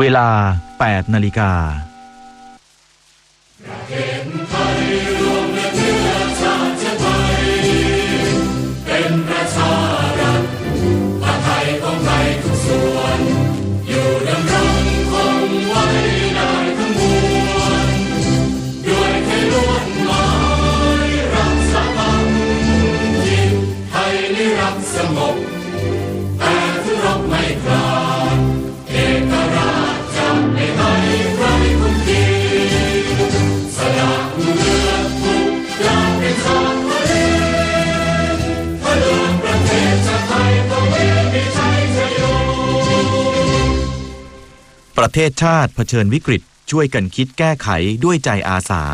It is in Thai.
เวลา 8 นาฬิกา ประเทศชาติเผชิญวิกฤตช่วยกันคิดแก้ไขด้วยใจอาสา